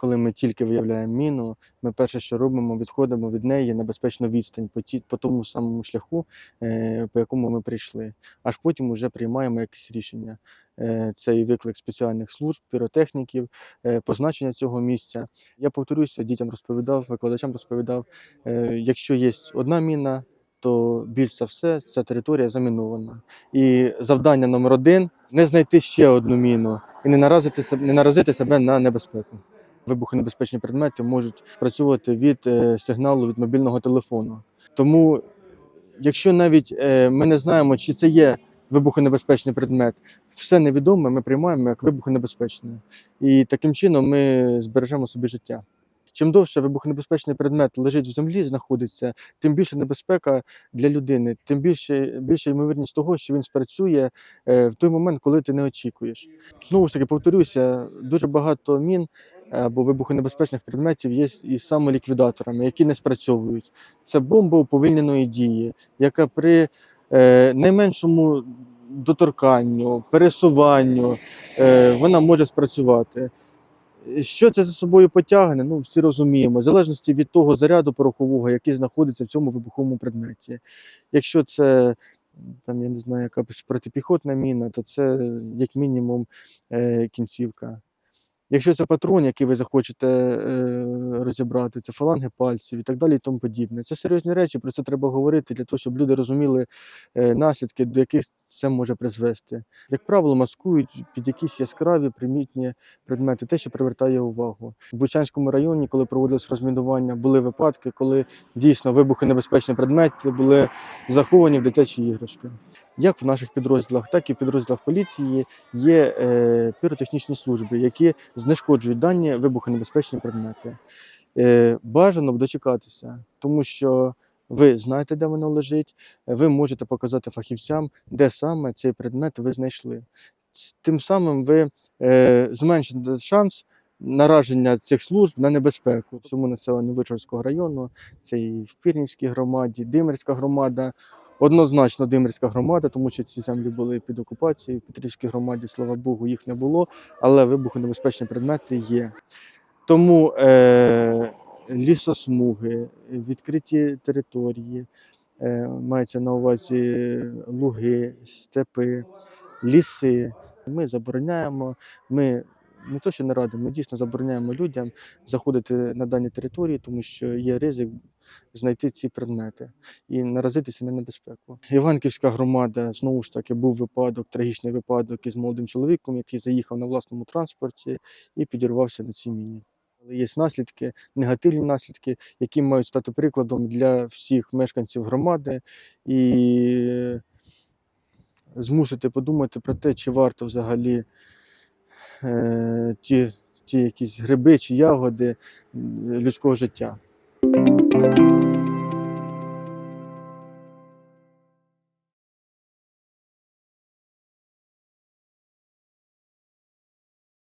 Коли ми тільки виявляємо міну, ми перше, що робимо, відходимо від неї на безпечну відстань по, ті, по тому самому шляху, е, по якому ми прийшли. Аж потім вже приймаємо якесь рішення. Е, це і виклик спеціальних служб, піротехніків, е, позначення цього місця. Я повторюся, дітям розповідав, викладачам розповідав, якщо є одна міна, то більш за все ця територія замінована. І завдання номер один не знайти ще одну міну і не наразити, не наразити себе на небезпеку. Вибухонебезпечні предмети можуть працювати від е, сигналу від мобільного телефону. Тому, якщо навіть е, ми не знаємо, чи це є вибухонебезпечний предмет, все невідоме ми приймаємо як вибухонебезпечне. І таким чином ми збережемо собі життя. Чим довше вибухонебезпечний предмет лежить в землі, знаходиться, тим більше небезпека для людини, тим більше, більша ймовірність того, що він спрацює е, в той момент, коли ти не очікуєш. Знову ж таки, повторюся, дуже багато мін або вибухонебезпечних предметів є і самоліквідаторами, які не спрацьовують. Це бомба уповільненої дії, яка при е, найменшому доторканню, пересуванню е, вона може спрацювати. Що це за собою потягне? Ну, всі розуміємо, в залежності від того заряду порохового, який знаходиться в цьому вибуховому предметі. Якщо це там, я не знаю, якась протипіхотна міна, то це як мінімум е, кінцівка. Якщо це патрон, який ви захочете е, розібрати, це фаланги пальців і так далі, і тому подібне. Це серйозні речі, про це треба говорити для того, щоб люди розуміли е, наслідки, до яких це може призвести. Як правило, маскують під якісь яскраві примітні предмети, те, що привертає увагу. В Бучанському районі, коли проводилось розмінування, були випадки, коли дійсно вибухонебезпечні предмети були заховані в дитячі іграшки. Як в наших підрозділах, так і в підрозділах поліції є е, піротехнічні служби, які знешкоджують дані вибухонебезпечні предмети. Е, бажано б дочекатися, тому що ви знаєте, де воно лежить, ви можете показати фахівцям, де саме цей предмет ви знайшли. Тим самим ви е, зменшите шанс нараження цих служб на небезпеку. Всьому населенню Вичорського району, це і в Пірнівській громаді, Димирська громада. Однозначно Димирська громада, тому що ці землі були під окупацією. В Петрівській громаді, слава Богу, їх не було, але вибухонебезпечні предмети є. Тому е, лісосмуги, відкриті території, е, мається на увазі луги, степи, ліси. Ми забороняємо, ми не то, що не радимо, ми дійсно забороняємо людям заходити на дані території, тому що є ризик знайти ці предмети і наразитися на небезпеку. Іванківська громада знову ж таки був випадок, трагічний випадок із молодим чоловіком, який заїхав на власному транспорті і підірвався на цій міні. Але є наслідки, негативні наслідки, які мають стати прикладом для всіх мешканців громади і змусити подумати про те, чи варто взагалі е, ті, ті якісь гриби чи ягоди людського життя.